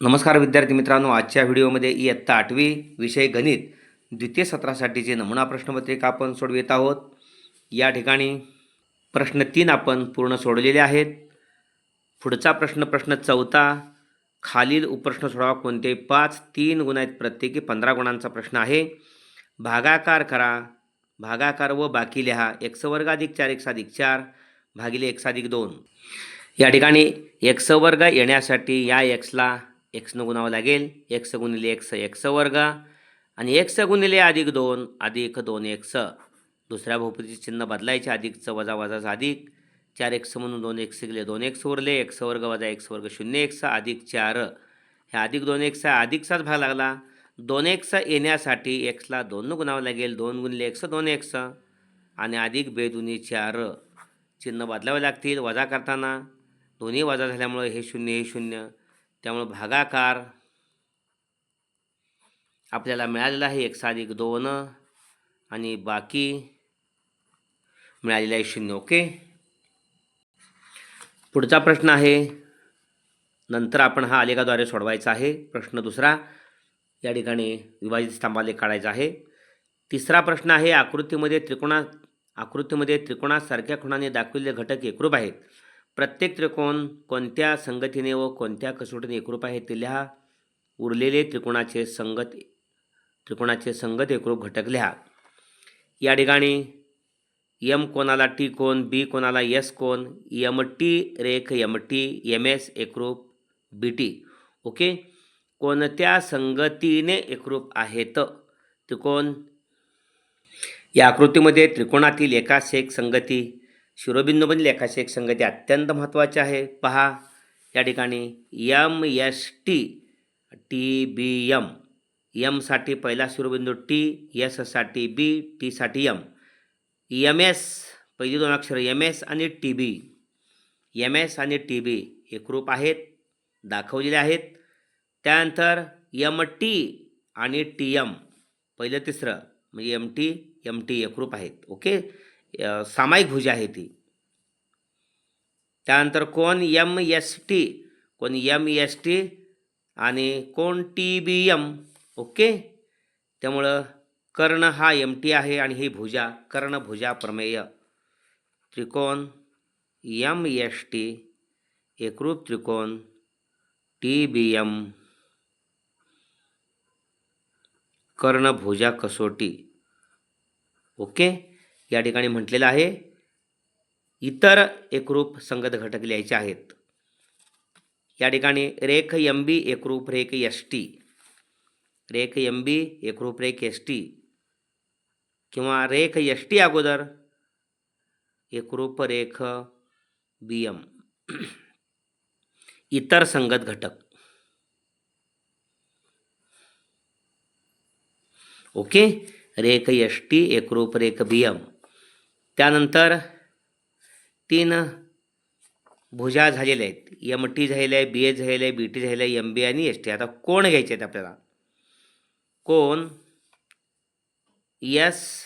नमस्कार विद्यार्थी मित्रांनो आजच्या व्हिडिओमध्ये इयत्ता आठवी विषय गणित द्वितीय सत्रासाठीचे नमुना प्रश्नपत्रिका आपण सोडवित आहोत. या ठिकाणी प्रश्न तीन आपण पूर्ण सोडलेले आहेत. पुढचा प्रश्न प्रश्न चौथा खालील उपप्रश्न सोडावा कोणते पाच तीन गुण आहेत प्रत्येकी पंधरा गुणांचा प्रश्न आहे. भागाकार करा भागाकार व बाकी लिहा एक्स वर्ग अधिक चार एक्स अधिक चार भागिले एक्स अधिक दोन. या ठिकाणी एक्स वर्ग येण्यासाठी या एक्सला एक्सनं गुणावं लागेल. एक्स गुणिले एक्स एक्स वर्ग. आणि एक्स गुणिले अधिक दोन अधिक दोन एक्स. दुसऱ्या भोपतीचे चिन्ह बदलायचे अधिकचं वजा वजाचं अधिक. चार एक्स म्हणून दोन एक्स गेले दोन एक्स उरले. एक्स वर्ग वजा एक्स वर्ग शून्य एक्स अधिक चार. ह्या अधिक दोन एक्स अधिकचाच भाग लागला. दोन एक्स येण्यासाठी एक्सला दोन गुणावं लागेल. दोन गुणिले एक्स दोन एक्स. आणि अधिक बेदुनी चार. चिन्ह बदलावे लागतील वजा करताना. दोन्ही वजा झाल्यामुळे हे शून्य हे शून्य. त्यामुळे भागाकार आपल्याला मिळालेला आहे. एक साधिक दोन आणि बाकी मिळालेला आहे शून्य. ओके? पुढचा प्रश्न आहे. नंतर आपण हा आलेखाद्वारे सोडवायचा आहे. प्रश्न दुसरा या ठिकाणी विभाजित स्तंभाले काढायचा आहे. तिसरा प्रश्न आहे आकृतीमध्ये त्रिकोणा आकृतीमध्ये त्रिकोणासारख्या खुणाने दाखविलेले घटक एकरूप आहेत. प्रत्येक त्रिकोण कोणत्या संगतीने व कोणत्या कसोटीने एकरूप आहे ते लिहा. उरलेले त्रिकोणाचे संगत त्रिकोणाचे संगत एकरूप घटक लिहा. या ठिकाणी यम कोणाला टी कोण बी कोणाला यस कोण यम टी रेख यम टी एम एस एकरूप बी टी ओके? कोणत्या संगतीने एकरूप आहेत? त्रिकोण. या आकृतीमध्ये त्रिकोणातील एकास एक संगती शिरोबिंदूमधील एकाच एक संगती अत्यंत महत्त्वाची आहे. पहा या ठिकाणी M S T T B M यमसाठी पहिला शिरोबिंदू टी यससाठी बी टीसाठी यम यम एस पहिली दोन अक्षर यम एस आणि टी बी यम एस आणि टी बी एकरूप आहेत दाखवलेले आहेत. त्यानंतर यम टी आणि टी एम पहिलं तिसरं म्हणजे एम टी एम टी एकरूप आहेत. ओके? सामायिक भुजा आहे ती. त्यानंतर कोण एम एस टी कोण एम एस टी आणि कोण टी बी एम ओके? त्यामुळं कर्ण हा एम टी आहे आणि ही भुजा कर्णभुजा प्रमेय. त्रिकोण एम एस टी एकरूप त्रिकोण टी बी एम कर्णभुजा कसोटी ओके? या ठिकाणी म्हटलेलं आहे. इतर एकरूप संगत घटक लिहायचे आहेत. या ठिकाणी रेख एम बी एकरूप रेख एस टी. रेख एम बी एकरूप रेख एस टी. किंवा रेख एस टी अगोदर एकरूप रेख बी एम इतर संगत घटक. ओके? रेख एस टी एकरूप रेख बी एम त्यानंतर तीन भुजा झालेल्या आहेत. एम टी झालेलं आहे बी ए झालेलं आहे बी टी झालेलं आहे एम बी आणि एस टी आता कोण घ्यायचे आहेत आपल्याला? कोण? यस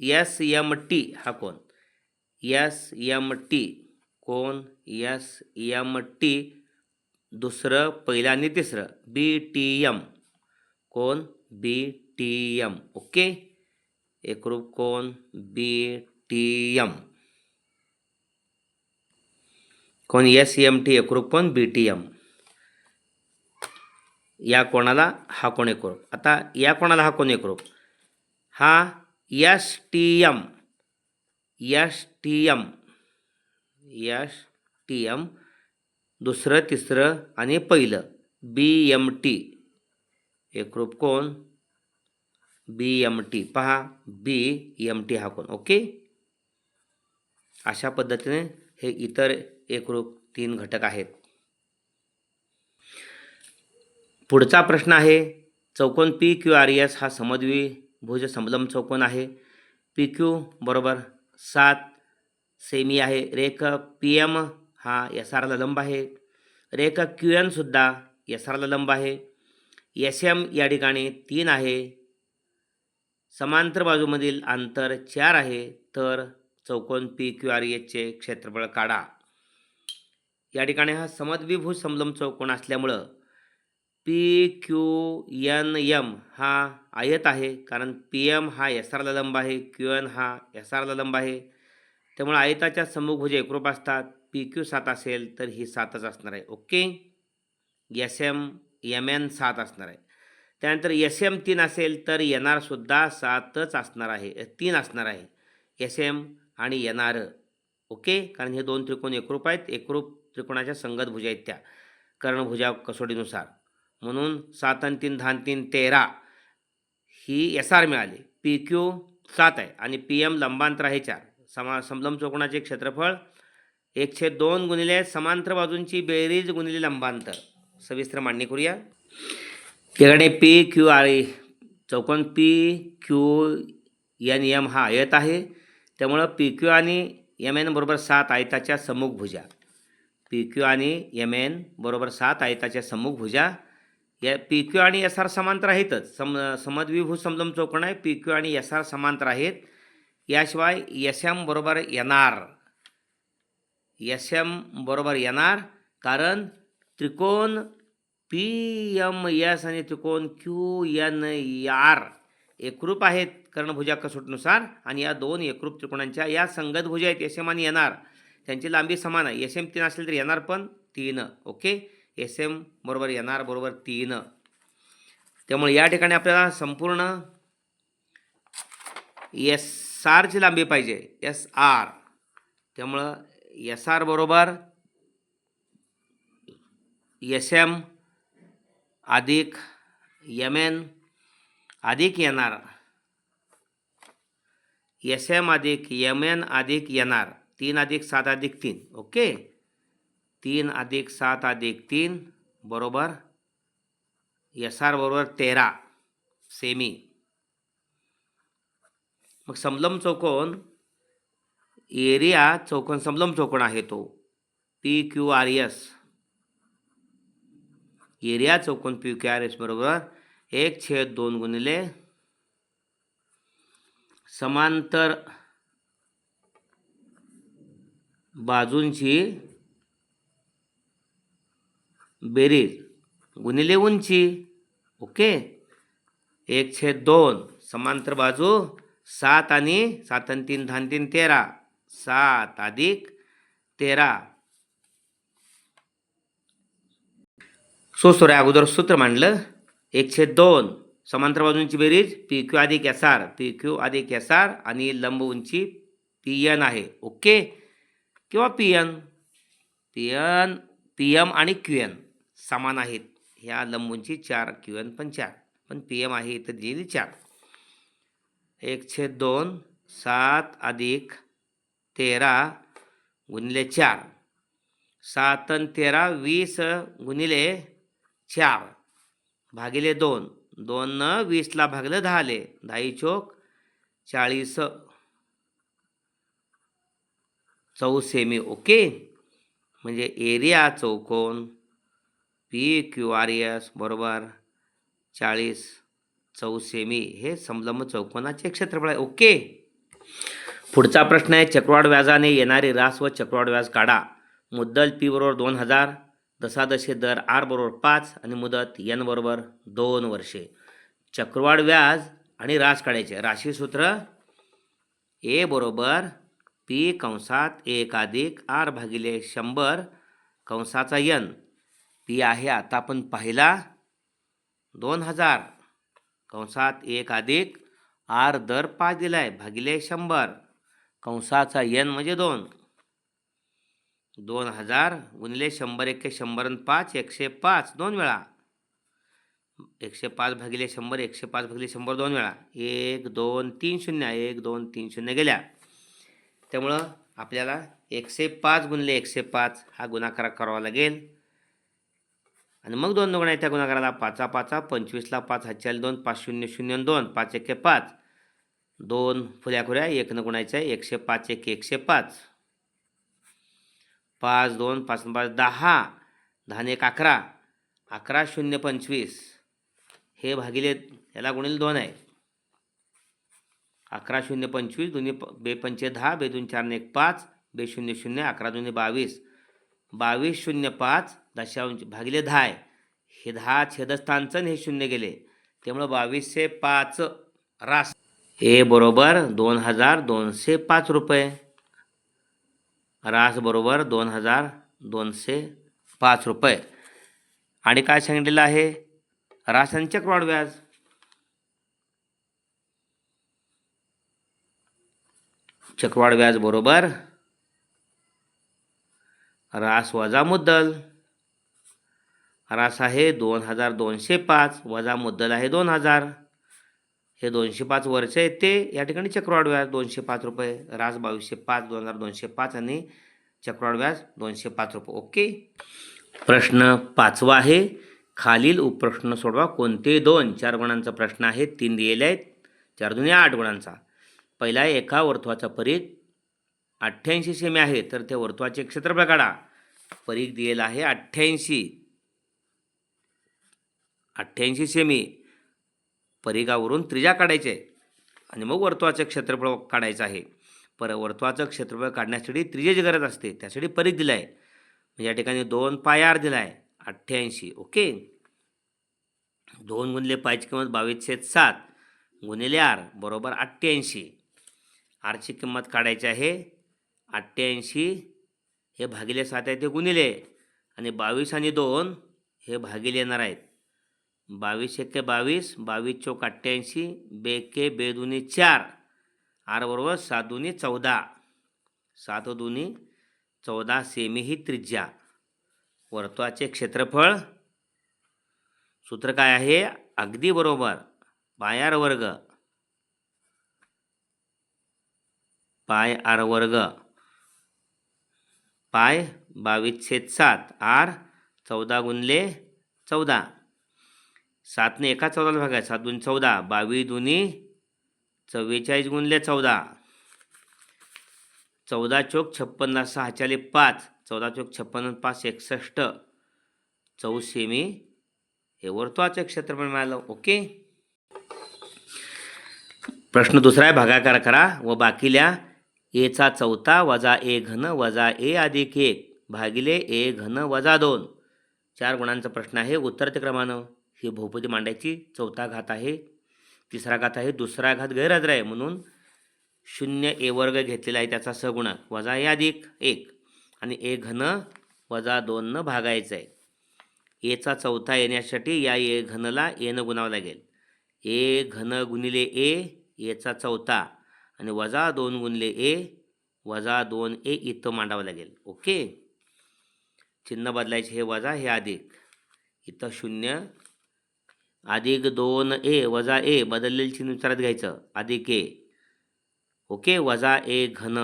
यस एम टी हा कोण? यस एम टी कोण? यस एम टी दुसरं पहिलं आणि तिसरं. बी टी एम कोण? B T M okay? एकरूप कोण बी टी एम कोण एस एम टी एकरूप कोण बी टी एम या कोणाला हा कोण एकरूप? आता या कोणाला हा कोण एकरूप? हा S T M S T M S T M दुसरं तिसरं आणि पहिलं बी एम टी एकरूप कोण बी एम टी. पहा बी एम टी हा कोण? ओके? अशा पद्धतीने हे इतर एकरूप तीन घटक आहेत. पुढचा प्रश्न आहे चौकोन पी क्यू आर एस हा समद्वी भुज समलम चौकोन आहे. पी क्यू बरोबर सात सेमी आहे. रेख पी एम हा एस आरला लंब आहे. रेख क्यू एनसुद्धा एस आरला लंब आहे. एस एम या ठिकाणी तीन आहे. समांतर बाजूमधील अंतर चार आहे तर चौकोन पी क्यू आर एसचे क्षेत्रफळ काढा. या ठिकाणी हा समद्विभुज समलम चौकोन असल्यामुळं पी क्यू एन एम हा आयत आहे कारण पी एम हा एस आरला लंब आहे क्यू एन हा एस आरला लंब आहे. त्यामुळे आयताच्या समभुज एकरूप असतात पी क्यू सात असेल तर ही सातच असणार आहे. Okay? S M M N सात असणार आहे. त्यानंतर एस एम तीन असेल तर एन आरसुद्धा सातच असणार आहे तीन असणार आहे. एस एम आणि एन आर ओके? कारण हे दोन त्रिकोण एकरूप आहेत. एकरूप त्रिकोणाच्या संगत भुजा आहेत त्या कर्णभुजा कसोटीनुसार. म्हणून सात आणि तीन दहा तीन तेरा ही एस आर मिळाली. पी क्यू सात आहे आणि पी एम लंबांतर आहे चार. समा समलम चौकोणाचे क्षेत्रफळ एकशे दोन गुणिले समांतर बाजूंची बेरीज गुणिले लंबांतर. सविस्तर मांडणी करूया. याकडे पी क्यू आर ए चौकोन पी क्यू एन एम हा आयत आहे. त्यामुळं पी क्यू आणि एम एन बरोबर सात आयताच्या सम्मुख भुजा. पी क्यू आणि एम एन बरोबर सात आयताच्या सम्मुख भुजा. या पी क्यू आणि एस आर समांतर आहेतच. सम समद्विभू समजम चौकोन आहे. पी क्यू आणि एस आर समांतर आहेत. याशिवाय एस एम बरोबर येणार. एस एम बरोबर येणार कारण त्रिकोण पी एम एस आणि त्रिकोण क्यू एन आर एकरूप आहेत कर्णभुजा कसोटीनुसार आणि या दोन एकरूप त्रिकोणांच्या या संगत भुजा आहेत. एस एम आणि येणार त्यांची लांबी समान आहे. एस एम तीन असेल तर येणार पण तीन ओके? एस एम बरोबर येणार बरोबर तीन. त्यामुळे या ठिकाणी आपल्याला संपूर्ण एस आरची लांबी पाहिजे. एस आर त्यामुळं एस आर बरोबर एस एम अधिक एम एन अधिक येणार. एस एम अधिक एम एन अधिक येणार. तीन अधिक सात अधिक तीन. ओके? तीन अधिक सात अधिक तीन. बरोबर? एस आर बरोबर तेरा. सेमी. मग समलम चौकोन एरिया चौकोन समलम चौकोन आहे तो. P Q R S area चौकोन पी क्यू आर एस बरोबर? एक छेद दोन गुणिले समांतर बाजूंची बेरीज. गुणिले उंची. ओके? एक छेद दोन. समांतर बाजू सात आणि सात आणि तीन धान तीन तेरा. सात अधिक तेरा. सो सॉरी अगोदर सूत्र मांडलं. एकशे दोन. समांतर बाजूंची बेरीज पी क्यू अधिक एस आर. पी क्यू अधिक एस आर आणि लंब उंची पी एन आहे. ओके? किंवा P N? P N P M आणि क्यू एन समान आहेत. ह्या लंब उंची चार क्यू एन पण चार. पण पी एम आहे इथं दिलेली चार. एकशे दोन सात अधिक तेरा गुणिले चार. सात आणि तेरा वीस गुणिले चार. भागिले दोन. दोन वीसला भागलं दहाले. दहाई चोक चाळीस. चौसेमी ओके. म्हणजे एरिया चौकोन. पी क्यू आर एस बरोबर. चाळीस. चौसेमी हे समलंब चौकोनाचे क्षेत्रफळ आहे. ओके. पुढचा प्रश्न आहे चक्रवाढ व्याजाने येणारी रास व चक्रवाढ व्याज काढा. मुद्दल पी बरोबर दोन हजार. दशादशे दर आर बरोबर पाच आणि मुदत यन बरोबर दोन वर्षे. चक्रवाढ व्याज आणि रास काढायचे. राशीसूत्र ए बरोबर पी कंसात एक अधिक आर भागिले शंभर कंसाचा यन पी आहे आता आपण पाहिला दोन हजार कंसात एक अधिक आर दर पाच दिला आहे भागिले शंभर. कंसाचा यन म्हणजे दोन. दोन हजार गुणिले शंभर एके शंभर आणि पाच एकशे पाच दोन वेळा. एकशे पाच भागिले शंभर एकशे पाच भागिले शंभर दोन वेळा. एक दोन तीन शून्य. एक दोन तीन शून्य गेल्या. त्यामुळं आपल्याला एकशे पाच गुणले एकशे पाच हा गुणाकार करावा लागेल. आणि मग दोन दोन त्या गुणाकाराला पाचा पाचा पंचवीसला पाच हातच्याला दोन पाच शून्य शून्य दोन पाच एके पाच. दोन फुल्या खुऱ्या एक न गुणायचं आहे एकशे पाच एक एकशे पाच. पाच दोन पाच पाच दहा दहा एक अकरा. अकरा शून्य पंचवीस. हे भागिले याला गुणिले दोन आहे. अकरा शून्य पंचवीस दोन्ही प बे पंचे दहा बे दोन चार एक पाच बे शून्य शून्य अकरा दोन्ही बावीस. बावीस शून्य पाच दशांश भागिले दहा आहे. हे दहा छेदस्थानचं हे शून्य गेले. त्यामुळं बावीसशे पाच रास. हे बरोबर दोन हजार दोनशे पाच रुपये. रास बरोबर दोन हजार दोनशे पाच रुपये. आणि काय सांगितलेलं आहे? रासन आणि चक्रवाढ व्याज चक्रवाढ व्याज बरोबर. रास वजा मुद्दल. रास आहे दोन हजार दोनशे पाच वजा मुद्दल आहे दोन हजार हे दोनशे पाच वर्ष आहेत ते. या ठिकाणी चक्रवाढ व्याज दोनशे पाच रुपये रास बावीसशे पाच दोन हजार दोनशे पाच आणि चक्रवाढ व्याज दोनशे पाच रुपये. ओके? प्रश्न पाचवा आहे. खालील उपप्रश्न सोडवा. कोणते दोन चार गुणांचा प्रश्न आहे तीन दिलेले आहेत. चार दोन्ही आठ गुणांचा. पहिला आहे एका वर्तुळाचा परीघ अठ्ठ्याऐंशी सेमी आहे तर त्या वर्तुळाचे क्षेत्रफळ काढा. परीघ दिलेला आहे अठ्ठ्याऐंशी. अठ्ठ्याऐंशी सेमी. परिघावरून त्रिजा काढायचे. आहे आणि मग वर्तुळाचं क्षेत्रफळ काढायचं आहे. पर वर्तुळाचं क्षेत्रफळ काढण्यासाठी त्रिजेची गरज असते. त्यासाठी परीघ दिला आहे म्हणजे या ठिकाणी दोन पाय आर दिला आहे अठ्ठ्याऐंशी. ओके? दोन गुणले पायची किंमत बावीसशे सात गुणिले आर बरोबर अठ्ठ्याऐंशी. आरची किंमत काढायची आहे अठ्ठ्याऐंशी. हे भागिले सात आहे ते गुणिले. आणि बावीस आणि दोन हे भागिले येणार आहेत. बावीस एके बावीस बावीस चौक अठ्ठ्याऐंशी बेके बेदुनी चार आर बरोबर सात दुनी चौदा. सात दुनी चौदा सेमी ही त्रिज्या. वर्तुळाचे क्षेत्रफळ? सूत्र काय आहे? अगदी बरोबर. पाय आर वर्ग. पाय आर वर्ग. पाय बावीस छेद सात आर चौदा गुणले चौदा. सातने एका चौदाला भागा आहे सात दोन चौदा. बावीस दोन्ही चव्वेचाळीस गुणले चौदा. चौदा चोक छप्पन्न सहाचाले पाच. चौदा चोक छप्पन्न पाच एकसष्ट. चौसेमी हे वर्तुळाचं क्षेत्रफळ मिळालं. ओके? प्रश्न दुसरा आहे. भागाकार करा. व बाकील्या एचा चौथा वजा ए घन वजा ए अधिक एक भागिले ए घन वजा दोन. चार गुणांचा प्रश्न आहे. उत्तर ते क्रमानं. हे बहुपदी मांडायची चौथा घात आहे. तिसरा घात आहे दुसरा घात गैरहजर आहे म्हणून शून्य ए वर्ग घेतलेला आहे त्याचा सगुणक वजा ए अधिक एक. आणि ए घन वजा दोननं भागायचं आहे. एचा चौथा येण्यासाठी या ए घनला एनं गुणावं लागेल. ए घन गुणिले ए एचा चौथा. आणि वजा दोन गुणले ए वजा दोन ए इथं मांडावं लागेल. ओके? चिन्ह बदलायचे हे वजा हे अधिक इथं शून्य अधिक दोन ए वजा ए बदललेलं चिन्ह विचारात घ्यायचं. अधिक ए. ओके? वजा ए घन.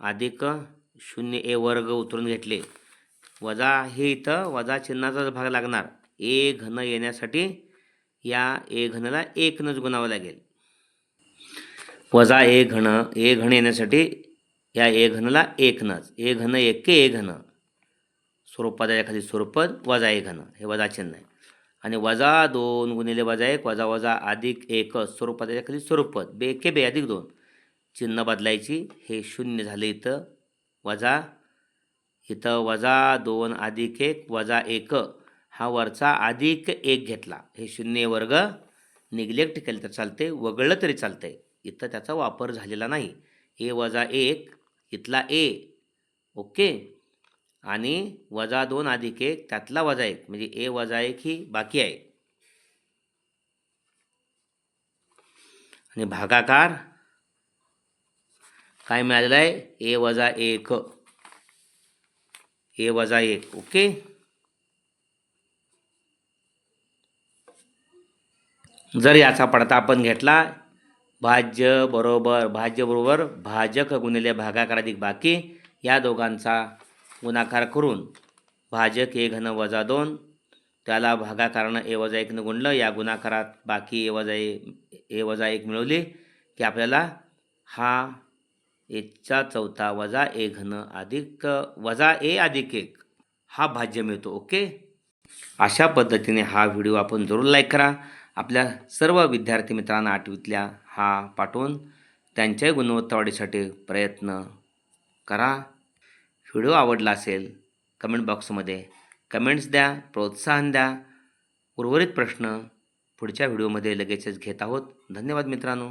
अधिक शून्य ए वर्ग उतरून घेतले. वजा हे इथं वजा चिन्हाचाच भाग लागणार. ए घन येण्यासाठी या ए घनला एकनंच गुणावं लागेल. वजा ए घन ए घन येण्यासाठी या ए घनला एकनंच ए घन एक के ए घन. स्वरूपपदाच्या खाली स्वरूपद वजा ए घन. हे वजा चिन्ह आहे. आणि वजा दोन गुणिले वजा एक वजा वजा अधिक एक स्वरूपात त्याच्याखाली स्वरूपात बे के बे अधिक दोन. चिन्ह बदलायची हे शून्य झाले इथं. वजा इथं वजा दोन अधिक एक वजा एक. हा वरचा अधिक एक घेतला. हे शून्य वर्ग निग्लेक्ट केलं तर चालते वगळलं तरी चालते इथं त्याचा वापर झालेला नाही. ए वजा एक इथला ए. ओके? आणि वजा दोन अधिक एक त्यातला वजा एक. म्हणजे ए वजा एक ही बाकी आहे. आणि भागाकार काय मिळालेलं आहे? ए वजा एक. ए वजा एक. ओके? जर याचा पडता आपण घेतला भाज्य बरोबर भाज्य बरोबर भाजक गुणिले भागाकार अधिक बाकी या दोघांचा गुणाकार करून भाजक ए घन वजा दोन त्याला भागाकारानं ए वजा एकनं गुणलं या गुणाकारात बाकी ए वजा ए ए वजा एक मिळवली की आपल्याला हा एकचा चौथा वजा ए घन अधिक वजा ए अधिक एक हा भाज्य मिळतो ओके? अशा पद्धतीने हा व्हिडिओ आपण जरूर लाईक करा. आपल्या सर्व विद्यार्थी मित्रांना आठवीतल्या हा पाठवून त्यांच्याही गुणवत्ता वाढीसाठी प्रयत्न करा. व्हिडिओ आवडला असेल कमेंट बॉक्समध्ये कमेंट्स द्या प्रोत्साहन द्या. उर्वरित प्रश्न पुढच्या व्हिडिओमध्ये लगेचच घेत आहोत. धन्यवाद मित्रांनो.